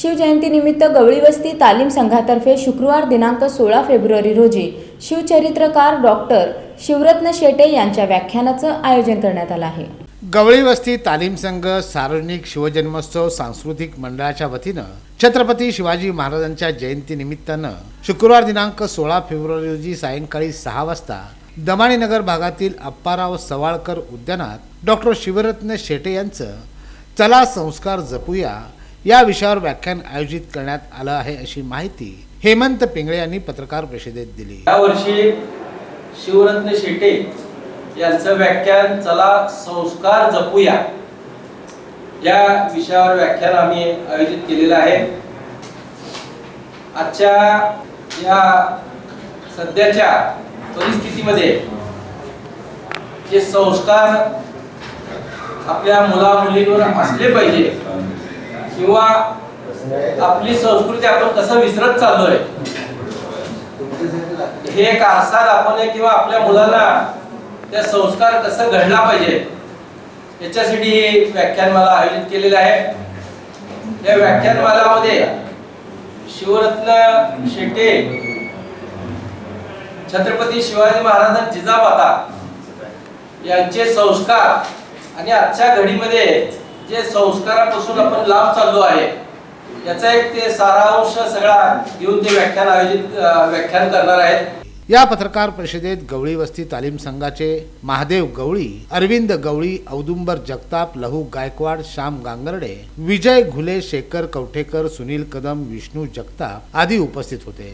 शिवजयंतीनिमित्त गवळी वस्ती तालीम संघातर्फे शुक्रवार दिनांक सोळा फेब्रुवारी रोजी शिवचरित्रकार डॉक्टर शिवरत्न शेटे यांच्या व्याख्यानाचं आयोजन करण्यात आलं आहे. गवळी वस्ती तालीम संघ सार्वजनिक शिवजन्मोत्सव सांस्कृतिक मंडळाच्या वतीनं छत्रपती शिवाजी महाराजांच्या जयंती निमित्तानं शुक्रवार दिनांक सोळा फेब्रुवारी रोजी सायंकाळी सहा वाजता दमाणी नगर भागातील अप्पाराव सवाळकर उद्यानात डॉक्टर शिवरत्न शेटे यांचं चला संस्कार जपूया या विषयावर व्याख्यान आयोजित करण्यात आलं आहे अशी माहिती हेमंत पिंगळे यांनी पत्रकार परिषदेत दिली. यावर्षी शिवरत्न शेटे यांचं व्याख्यान चला संस्कार जपूया या विषयावर व्याख्यान आम्ही आयोजित केलेलं आहे. आजच्या या सध्याच्या परिस्थितीमध्ये जे संस्कार आपल्या मुला मुलींवर असले पाहिजे किंवा आपली संस्कृती आपण कसं विसरत चाललोय? हे एक आरसा दाखवणे किंवा आपल्या मुलांना त्या संस्कार कसं घडला पाहिजे? याच्यासाठी हे व्याख्यान मला आयोजित केलेलं आहे. या व्याख्यानमालामध्ये शिवरत्न शेटे छत्रपती शिवाजी महाराज जिजामाता यांचे संस्कार आणि आजच्या घडीमध्ये जे संस्कारापासून आपण लांब चाललो आहे याचा एक ते सारांश सगळा घेऊन ते व्याख्यान आयोजित व्याख्यान करणार आहेत. या पत्रकार परिषदेत गवळी वस्ती तालीम संघाचे महादेव गवळी अरविंद गवळी औदुंबर जगताप लहू गायकवाड श्याम गांगरडे विजय घुले शेखर कवठेकर सुनील कदम विष्णू जगताप आदी उपस्थित होते.